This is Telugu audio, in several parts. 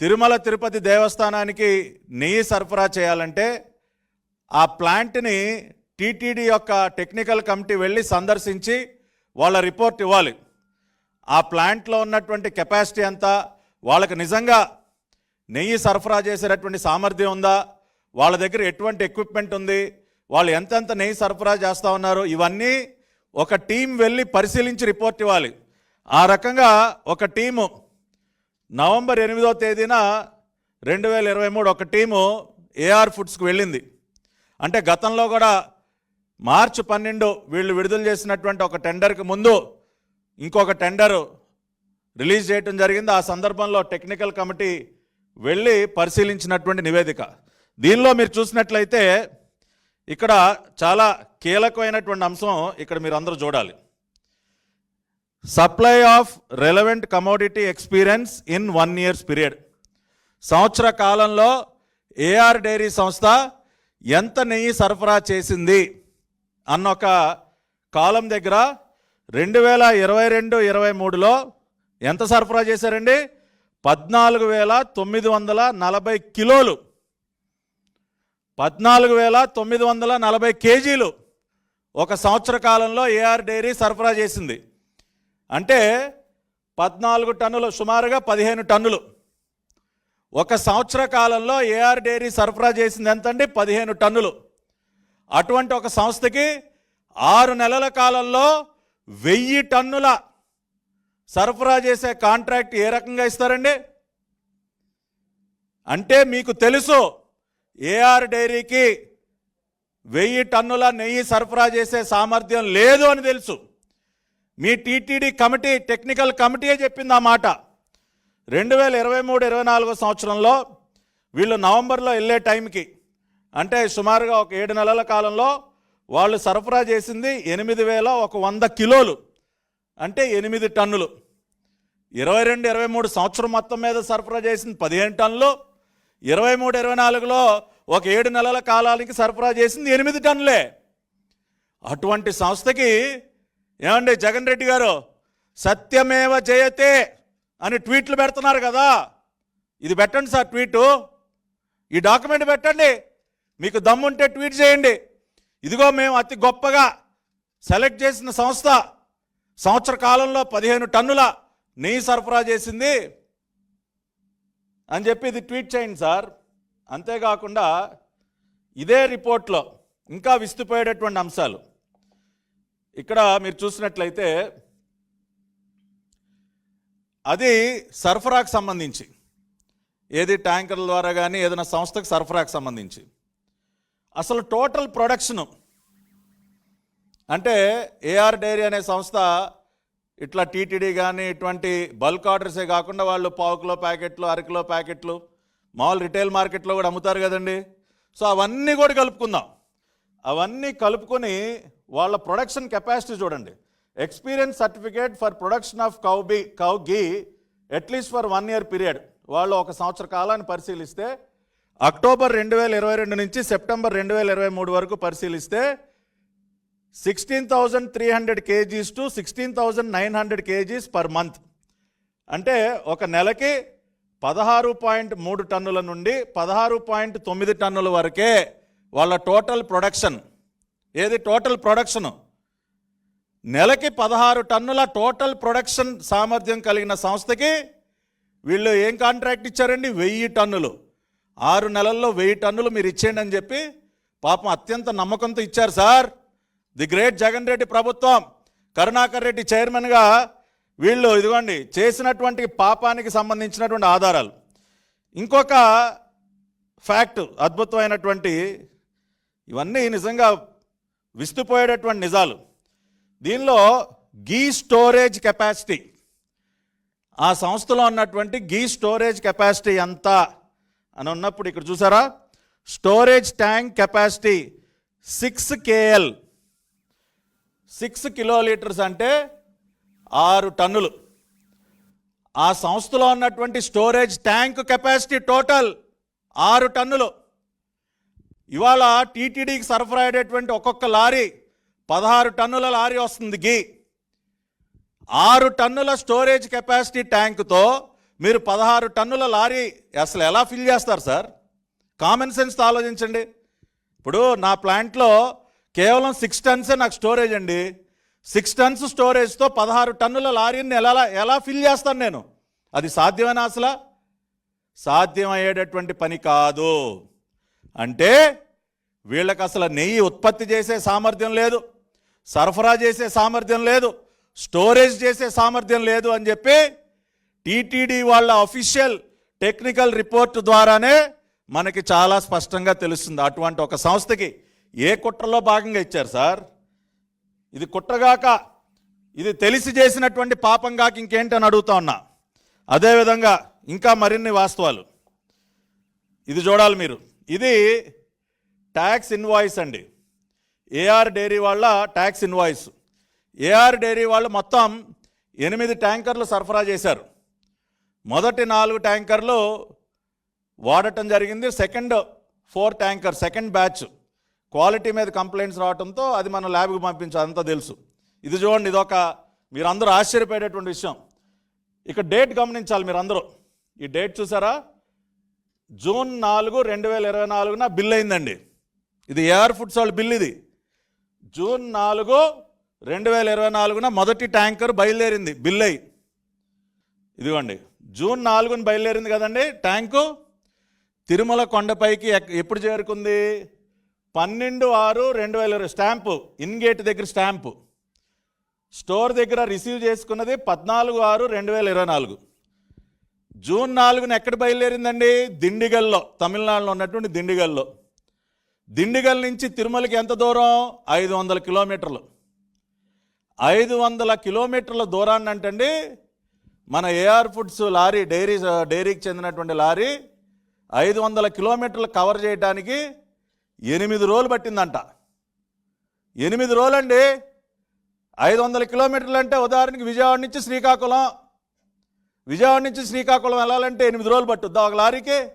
తిరుమల తిరుపతి దేవస్థానానికి నెయ్యి సరఫరా చేయాలంటే ఆ ప్లాంట్ని టీటీడీ యొక్క టెక్నికల్ కమిటీ వెళ్ళి సందర్శించి వాళ్ళ రిపోర్ట్ ఇవ్వాలి. ఆ ప్లాంట్లో ఉన్నటువంటి కెపాసిటీ ఎంత? వాళ్ళకి నిజంగా నెయ్యి సరఫరా చేసేటటువంటి సామర్థ్యం ఉందా? వాళ్ళ దగ్గర ఎటువంటి ఎక్విప్మెంట్ ఉంది? వాళ్ళు ఎంతెంత నెయ్యి సరఫరా చేస్తూ ఉన్నారు? ఇవన్నీ ఒక టీం వెళ్ళి పరిశీలించి రిపోర్ట్ ఇవ్వాలి. ఆ రకంగా ఒక టీము నవంబర్ ఎనిమిదో తేదీన రెండు వేల ఇరవై మూడు ఒక టీము ఏఆర్ ఫుడ్స్కి వెళ్ళింది. అంటే గతంలో కూడా మార్చి పన్నెండు వీళ్ళు విడుదల చేసినటువంటి ఒక టెండర్కి ముందు ఇంకొక టెండరు రిలీజ్ చేయటం జరిగింది. ఆ సందర్భంలో టెక్నికల్ కమిటీ వెళ్ళి పరిశీలించినటువంటి నివేదిక. దీనిలో మీరు చూసినట్లయితే ఇక్కడ చాలా కీలకమైనటువంటి అంశం ఇక్కడ మీరు అందరూ చూడాలి. Supply of relevant commodity experience in one years period సంవత్సర కాలంలో ఏఆర్ డైరీ సంస్థ ఎంత నెయ్యి సరఫరా చేసింది అన్న ఒక కాలం దగ్గర రెండు వేల ఇరవై రెండు ఇరవై మూడులో ఎంత సరఫరా చేశారండి? పద్నాలుగు వేల తొమ్మిది వందల నలభై కిలోలు. పద్నాలుగు వేల తొమ్మిది వందల నలభై కేజీలు ఒక సంవత్సర కాలంలో ఏఆర్ డైరీ సరఫరా చేసింది. అంటే పద్నాలుగు టన్నులు సుమారుగా పదిహేను టన్నులు. ఒక సంవత్సర కాలంలో ఏఆర్ డైరీ సరఫరా చేసింది ఎంతండి? పదిహేను టన్నులు. అటువంటి ఒక సంస్థకి ఆరు నెలల కాలంలో వెయ్యి టన్నుల సరఫరా చేసే కాంట్రాక్ట్ ఏ రకంగా ఇస్తారండి? అంటే మీకు తెలుసు ఏఆర్ డైరీకి వెయ్యి టన్నుల నెయ్యి సరఫరా చేసే సామర్థ్యం లేదు అని తెలుసు. మీ టీటీడీ కమిటీ టెక్నికల్ కమిటీయే చెప్పింది ఆ మాట. రెండు వేల ఇరవై మూడు ఇరవై నాలుగో సంవత్సరంలో వీళ్ళు నవంబర్లో వెళ్ళే టైంకి అంటే సుమారుగా ఒక ఏడు నెలల కాలంలో వాళ్ళు సరఫరా చేసింది ఎనిమిది వేల ఒక వంద కిలోలు అంటే ఎనిమిది టన్నులు. ఇరవై రెండు ఇరవై మూడు సంవత్సరం మొత్తం మీద సరఫరా చేసింది పదిహేను టన్నులు. ఇరవై మూడు ఇరవై నాలుగులో ఒక ఏడు నెలల కాలానికి సరఫరా చేసింది ఎనిమిది టన్నులే. అటువంటి సంస్థకి ఏమండి జగన్ రెడ్డి గారు? సత్యమేవ జయతే అని ట్వీట్లు పెడుతున్నారు కదా. ఇది పెట్టండి సార్ ట్వీటు. ఈ డాక్యుమెంట్ పెట్టండి. మీకు దమ్ముంటే ట్వీట్ చేయండి. ఇదిగో మేము అతి గొప్పగా సెలెక్ట్ చేసిన సంస్థ. సంవత్సర కాలంలో పదిహేను టన్నుల నెయ్యి సరఫరా చేసింది. అని చెప్పి ఇది ట్వీట్ చేయండి సార్. అంతేకాకుండా ఇదే రిపోర్ట్లో ఇంకా విస్తుపోయేటటువంటి అంశాలు. ఇక్కడ మీరు చూసినట్లయితే అది సరఫరాకు సంబంధించి ఏది ట్యాంకర్ల ద్వారా కానీ ఏదైనా సంస్థకు సరఫరాకు సంబంధించి. అసలు టోటల్ ప్రొడక్షను అంటే ఏఆర్ డైరీ అనే సంస్థ ఇట్లా టీటీడీ కానీ ఇటువంటి బల్క్ ఆర్డర్సే కాకుండా వాళ్ళు పావుకిలో ప్యాకెట్లు అరకిలో ప్యాకెట్లు మామూలు రిటైల్ మార్కెట్లో కూడా అమ్ముతారు కదండి. సో అవన్నీ కూడా కలుపుకుందాం. అవన్నీ కలుపుకొని వాళ్ళ ప్రొడక్షన్ కెపాసిటీ చూడండి. Experience certificate for production of cow be cow ghee at least for one year period వాళ్ళు ఒక సంవత్సర కాలాన్ని పరిశీలిస్తే అక్టోబర్ రెండు వేల ఇరవై రెండు నుంచి సెప్టెంబర్ రెండు వేల ఇరవై మూడు వరకు పరిశీలిస్తే sixteen thousand three hundred kgs to sixteen thousand nine hundred kgs per month అంటే ఒక నెలకి పదహారు పాయింట్ మూడు టన్నుల నుండి పదహారు పాయింట్ తొమ్మిది టన్నుల వరకే వాళ్ళ టోటల్ ప్రొడక్షన్ ఏది టోటల్ ప్రొడక్షన్ నెలకి పదహారు టన్నుల టోటల్ ప్రొడక్షన్ సామర్థ్యం కలిగిన సంస్థకి వీళ్ళు ఏం కాంట్రాక్ట్ ఇచ్చారండి? వెయ్యి టన్నులు. ఆరు నెలల్లో వెయ్యి టన్నులు మీరు ఇచ్చేయండి అని చెప్పి పాపం అత్యంత నమ్మకంతో ఇచ్చారు sir. The great Jagan Reddy ప్రభుత్వం. కరుణాకర్ రెడ్డి చైర్మన్గా వీళ్ళు ఇదిగోండి చేసినటువంటి పాపానికి సంబంధించినటువంటి ఆధారాలు. ఇంకొక ఫ్యాక్ట్ అద్భుతమైనటువంటి ఇవన్నీ నిజంగా విస్తుపోయేటటువంటి నిజాలు. దీనిలో గీ స్టోరేజ్ కెపాసిటీ. ఆ సంస్థలో ఉన్నటువంటి గీ స్టోరేజ్ కెపాసిటీ ఎంత అని ఉన్నప్పుడు ఇక్కడ చూసారా? Storage tank capacity six KL. Six kilolitres అంటే ఆరు టన్నులు. ఆ సంస్థలో ఉన్నటువంటి స్టోరేజ్ ట్యాంక్ కెపాసిటీ టోటల్ ఆరు టన్నులు. ఇవాళ టీటీడీకి సరఫరా అయ్యేటువంటి ఒక్కొక్క లారీ పదహారు టన్నుల లారీ వస్తుంది గీ. ఆరు టన్నుల స్టోరేజ్ కెపాసిటీ ట్యాంకుతో మీరు పదహారు టన్నుల లారీ అసలు ఎలా ఫిల్ చేస్తారు సార్? కామన్ సెన్స్తో ఆలోచించండి. ఇప్పుడు నా ప్లాంట్లో కేవలం సిక్స్ టన్సే నాకు స్టోరేజ్ అండి. సిక్స్ టన్స్ స్టోరేజ్తో పదహారు టన్నుల లారీని ఎలా ఎలా ఫిల్ చేస్తాను నేను? అది సాధ్యమేనా అసలు? సాధ్యమయ్యేటటువంటి పని కాదు. అంటే వీళ్ళకి అసలు నెయ్యి ఉత్పత్తి చేసే సామర్థ్యం లేదు సరఫరా చేసే సామర్థ్యం లేదు స్టోరేజ్ చేసే సామర్థ్యం లేదు అని చెప్పి టీటీడీ వాళ్ళ అఫీషియల్ టెక్నికల్ రిపోర్ట్ ద్వారానే మనకి చాలా స్పష్టంగా తెలుస్తుంది. అటువంటి ఒక సంస్థకి ఏ కుట్రలో భాగంగా ఇచ్చారు సార్? ఇది కుట్రగాక ఇది తెలిసి చేసినటువంటి పాపం కాక ఇంకేంటని అడుగుతా ఉన్నా. అదేవిధంగా ఇంకా మరిన్ని వాస్తవాలు. ఇది చూడాలి మీరు. ఇది ట్యాక్స్ ఇన్వాయిస్ అండి. A R dairy tax invoice. A R dairy మొత్తం ఎనిమిది ట్యాంకర్లు సరఫరా చేశారు. మొదటి నాలుగు ట్యాంకర్లు వాడటం జరిగింది. Second four tanker second batch quality మీద కంప్లైంట్స్ రావడంతో అది మనం ల్యాబ్కి పంపించాలి అంతా తెలుసు. ఇది చూడండి ఇదొక మీరందరూ ఆశ్చర్యపోయేటటువంటి విషయం. ఇక డేట్ గమనించాలి మీరందరూ. ఈ డేట్ చూసారా? జూన్ నాలుగు రెండు వేల ఇరవై నాలుగున బిల్ అయిందండి ఇది ఏఆర్ ఫుడ్స్ వాళ్ళ బిల్ ఇది జూన్ నాలుగు రెండు వేల ఇరవై నాలుగున మొదటి ట్యాంకర్ బయలుదేరింది బిల్ అయ్యి ఇదిగోండి జూన్ నాలుగున బయలుదేరింది కదండి ట్యాంకు. తిరుమల కొండపైకి ఎక్- ఎప్పుడు చేరుకుంది? పన్నెండు ఆరు రెండు వేల ఇరవై స్టాంపు ఇన్గేట్ దగ్గర స్టాంపు. స్టోర్ దగ్గర రిసీవ్ చేసుకున్నది పద్నాలుగు ఆరు రెండు వేల ఇరవై నాలుగు. జూన్ నాలుగున ఎక్కడ బయలుదేరిందండి? దిండిగల్లో తమిళనాడులో ఉన్నటువంటి దిండిగల్లో. దిండిగల్ నుంచి తిరుమలకి ఎంత దూరం? ఐదు వందల కిలోమీటర్లు. ఐదు వందల కిలోమీటర్ల దూరాన్ని అంటండి మన ఏఆర్ ఫుడ్స్ లారీ డైరీ డైరీకి చెందినటువంటి లారీ ఐదు వందల కిలోమీటర్లు కవర్ చేయడానికి ఎనిమిది రోజులు పట్టిందంట. ఎనిమిది రోజులండి ఐదు వందల కిలోమీటర్లు అంటే ఉదాహరణకి విజయవాడ నుంచి శ్రీకాకుళం. విజయవాడ నుంచి శ్రీకాకుళం వెళ్ళాలంటే ఎనిమిది రోజులు పట్టుద్దా ఒక లారీకి?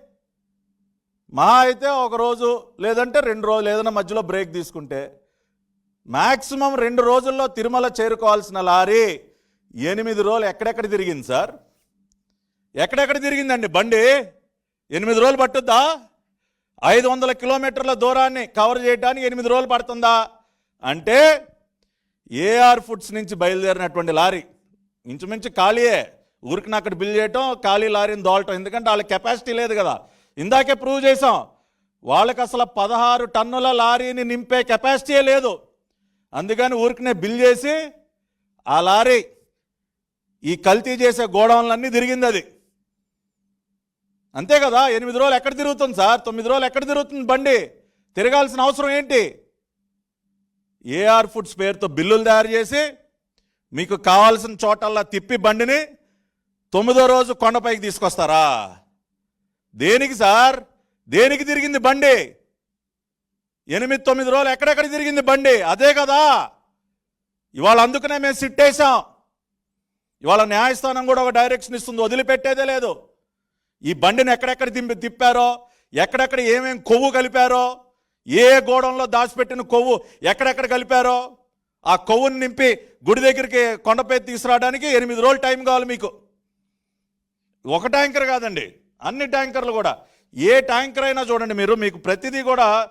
మా అయితే ఒక రోజు లేదంటే రెండు రోజులు ఏదైనా మధ్యలో బ్రేక్ తీసుకుంటే మ్యాక్సిమం రెండు రోజుల్లో తిరుమల చేరుకోవాల్సిన లారీ ఎనిమిది రోజులు ఎక్కడెక్కడ తిరిగింది సార్? ఎక్కడెక్కడ తిరిగిందండి బండి? ఎనిమిది రోజులు పట్టుద్దా? ఐదు వందల కిలోమీటర్ల దూరాన్ని కవర్ చేయడానికి ఎనిమిది రోజులు పడుతుందా? అంటే ఏఆర్ ఫుడ్స్ నుంచి బయలుదేరినటువంటి లారీ. ఇంచుమించు ఖాళీయే. ఊరికి అక్కడ బిల్ చేయటం ఖాళీ లారీని దోలటం. ఎందుకంటే వాళ్ళ కెపాసిటీ లేదు కదా. ఇందాకే ప్రూవ్ చేసాం వాళ్ళకి అసలు పదహారు టన్నుల లారీని నింపే కెపాసిటీయే లేదు. అందుకని ఊరికినే బిల్ చేసి ఆ లారీ ఈ కల్తీ చేసే గోడౌన్లన్నీ తిరిగింది అది. అంతే కదా. ఎనిమిది రోజులు ఎక్కడ తిరుగుతుంది సార్? తొమ్మిది రోజులు ఎక్కడ తిరుగుతుంది బండి? తిరగాల్సిన అవసరం ఏంటి? ఏఆర్ ఫుడ్స్ పేరుతో బిల్లులు తయారు చేసి మీకు కావాల్సిన చోటల్లా తిప్పి బండిని తొమ్మిదో రోజు కొండపైకి తీసుకొస్తారా? దేనికి సార్? దేనికి తిరిగింది బండి? ఎనిమిది తొమ్మిది రోజులు ఎక్కడెక్కడ తిరిగింది బండి? అదే కదా. ఇవాళ అందుకనే మేము సిట్టేసాం ఇవాళ న్యాయస్థానం కూడా ఒక డైరెక్షన్ ఇస్తుంది వదిలిపెట్టేదే లేదు. ఈ బండిని ఎక్కడెక్కడ దింపి తిప్పారో? ఎక్కడెక్కడ ఏమేమి కొవ్వు కలిపారో? ఏ గోడంలో దాచిపెట్టిన కొవ్వు ఎక్కడెక్కడ కలిపారో? ఆ కొవ్వుని నింపి గుడి దగ్గరికి కొండపై తీసుకురావడానికి ఎనిమిది రోజులు టైం కావాలి మీకు. ఒక ట్యాంకర్ కాదండి అన్ని ట్యాంకర్లు కూడా. ఏ ట్యాంకర్ అయినా చూడండి మీరు మీకు ప్రతిదీ కూడా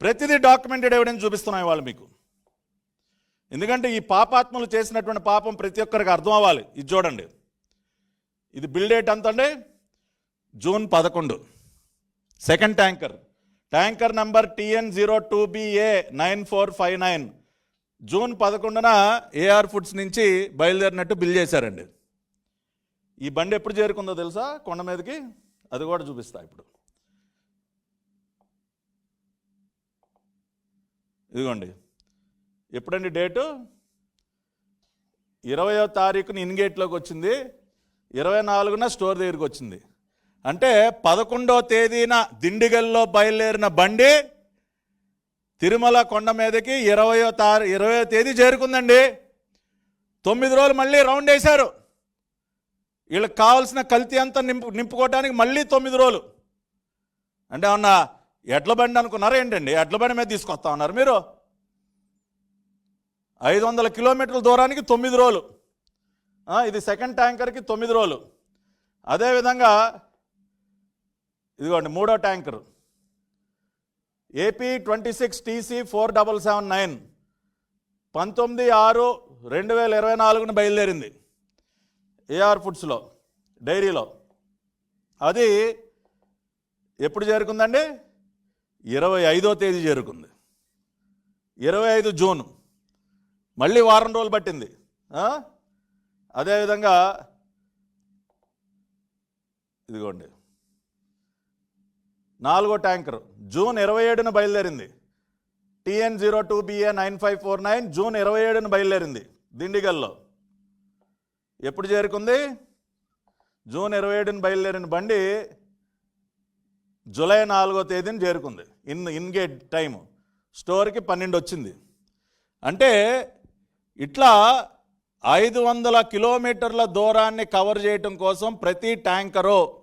ప్రతిదీ డాక్యుమెంటెడ్ ఎవిడెన్స్ చూపిస్తున్నాయి వాళ్ళు మీకు. ఎందుకంటే ఈ పాపాత్మలు చేసినటువంటి పాపం ప్రతి ఒక్కరికి అర్థం అవ్వాలి. ఇది చూడండి. ఇది బిల్ డేట్ ఎంత అండి జూన్ పదకొండు. Second tanker. Tanker number T N zero two B A nine four five nine. June పదకొండున ఏఆర్ ఫుడ్స్ నుంచి బయలుదేరినట్టు బిల్ చేశారండి. ఈ బండి ఎప్పుడు చేరుకుందో తెలుసా? కొండ మీదకి? అది కూడా చూపిస్తా ఇప్పుడు. ఇదిగోండి. ఎప్పుడండి డేటు? ఇరవయో తారీఖున ఇన్గేట్లోకి వచ్చింది. ఇరవై నాలుగున స్టోర్ దగ్గరికి వచ్చింది. అంటే పదకొండో తేదీన దిండిగల్లో బయలుదేరిన బండి తిరుమల కొండ మీదకి ఇరవయో తారీ ఇరవయో తేదీ చేరుకుందండి. తొమ్మిది రోజులు మళ్ళీ రౌండ్ వేశారు. వీళ్ళకి కావాల్సిన కల్తీ అంతా నింపు నింపుకోవడానికి మళ్ళీ తొమ్మిది రోజులు. అంటే ఏమన్నా ఎడ్ల బండి అనుకున్నారా ఏంటండి? ఎడ్ల బండి మీద తీసుకొస్తా ఉన్నారు మీరు. ఐదు వందల కిలోమీటర్ల దూరానికి తొమ్మిది రోజులు. ఇది సెకండ్ ట్యాంకర్కి తొమ్మిది రోజులు. అదేవిధంగా ఇదిగోండి మూడో tanker. A P twenty six T C four double seven nine పంతొమ్మిది ఆరు రెండు వేల ఇరవై నాలుగున బయలుదేరింది. ఏఆర్ ఫుడ్స్లో డైరీలో. అది ఎప్పుడు చేరుకుందండి? ఇరవై ఐదో తేదీ చేరుకుంది. ఇరవై ఐదు జూన్. మళ్ళీ వారం రోజులు పట్టింది. అదేవిధంగా ఇదిగోండి. నాలుగో ట్యాంకర్. జూన్ ఇరవై ఏడున బయలుదేరింది. TN zero two BA nine five four nine June ఇరవై ఏడున బయలుదేరింది. దిండిగల్లో. ఎప్పుడు చేరుకుంది? జూన్ ఇరవై ఏడున బయలుదేరిన బండి జూలై నాలుగో తేదీన చేరుకుంది. In in gate time. స్టోర్కి పన్నెండు వచ్చింది. అంటే ఇట్లా ఐదు వందల కిలోమీటర్ల దూరాన్ని కవర్ చేయటం కోసం ప్రతి ట్యాంకరు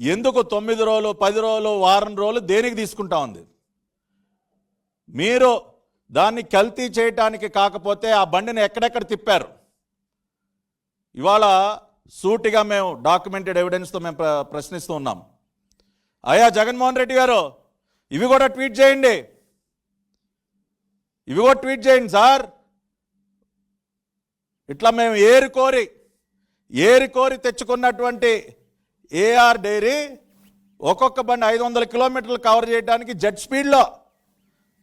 ఎందుకు తొమ్మిది రోజులు పది రోజులు వారం రోజులు దేనికి తీసుకుంటా ఉంది? మీరు దాన్ని కల్తీ చేయటానికి కాకపోతే ఆ బండిని ఎక్కడెక్కడ తిప్పారు? ఇవాళ సూటిగా మేము డాక్యుమెంటెడ్ ఎవిడెన్స్తో మేము ప్ర ప్రశ్నిస్తూ ఉన్నాం. అయ్యా జగన్మోహన్ రెడ్డి గారు ఇవి కూడా ట్వీట్ చేయండి. ఇవి కూడా ట్వీట్ చేయండి సార్. ఇట్లా మేము ఏరి కోరి ఏరి కోరి తెచ్చుకున్నటువంటి ఏఆర్ డైరీ ఒక్కొక్క బండి ఐదు వందల కిలోమీటర్లు కవర్ చేయడానికి జెట్ స్పీడ్లో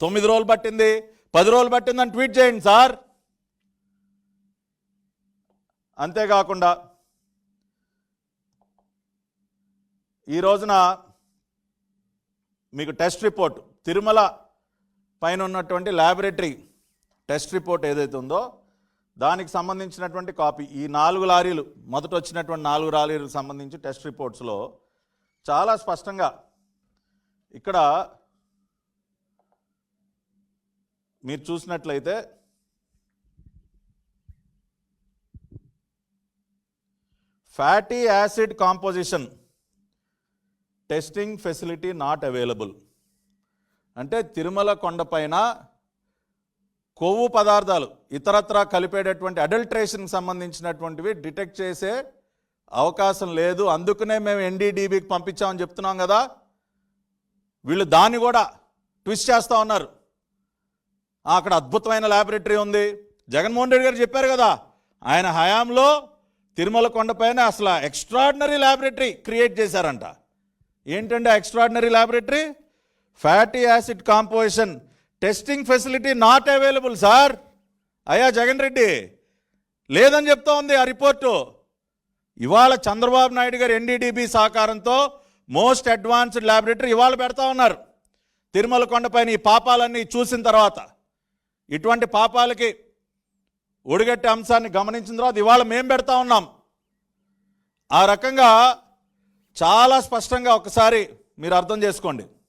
తొమ్మిది రోజులు పట్టింది పది రోజులు పట్టిందని ట్వీట్ చేయండి సార్. అంతేకాకుండా ఈ రోజున మీకు టెస్ట్ రిపోర్ట్ తిరుమల పైన ఉన్నటువంటి ల్యాబొరేటరీ టెస్ట్ రిపోర్ట్ ఏదైతే ఉందో దానికి సంబంధించినటువంటి కాపీ ఈ నాలుగు లారీలు మొదట వచ్చినటువంటి నాలుగు లారీలకు సంబంధించి టెస్ట్ రిపోర్ట్స్లో చాలా స్పష్టంగా ఇక్కడ మీరు చూసినట్లయితే fatty acid composition testing facility not available అంటే తిరుమల కొండపైన కొవ్వు పదార్థాలు ఇతరత్రా కలిపేటటువంటి అడల్ట్రేషన్కి సంబంధించినటువంటివి డిటెక్ట్ చేసే అవకాశం లేదు. అందుకనే మేము ఎన్డీడీబీకి పంపించామని చెప్తున్నాం కదా. వీళ్ళు దాన్ని కూడా ట్విస్ట్ చేస్తూ ఉన్నారు. అక్కడ అద్భుతమైన ల్యాబొరేటరీ ఉంది. జగన్మోహన్ రెడ్డి గారు చెప్పారు కదా ఆయన హయాంలో తిరుమల కొండపైన అసలు ఎక్స్ట్రాడినరీ ల్యాబొరేటరీ క్రియేట్ చేశారంట. ఏంటంటే extraordinary laboratory fatty acid composition testing facility not available sir అయ్యా జగన్ రెడ్డి లేదని చెప్తా ఉంది ఆ రిపోర్టు. ఇవాళ చంద్రబాబు నాయుడు గారు ఎన్డీడీబీ సహకారంతో మోస్ట్ అడ్వాన్స్డ్ ల్యాబొరేటరీ ఇవాళ పెడతా ఉన్నారు. తిరుమల కొండపైన ఈ పాపాలన్నీ చూసిన తర్వాత. ఇటువంటి పాపాలకి ఒడిగట్టే అంశాన్ని గమనించిన తర్వాత ఇవాళ మేము పెడతా ఉన్నాం. ఆ రకంగా చాలా స్పష్టంగా ఒకసారి మీరు అర్థం చేసుకోండి.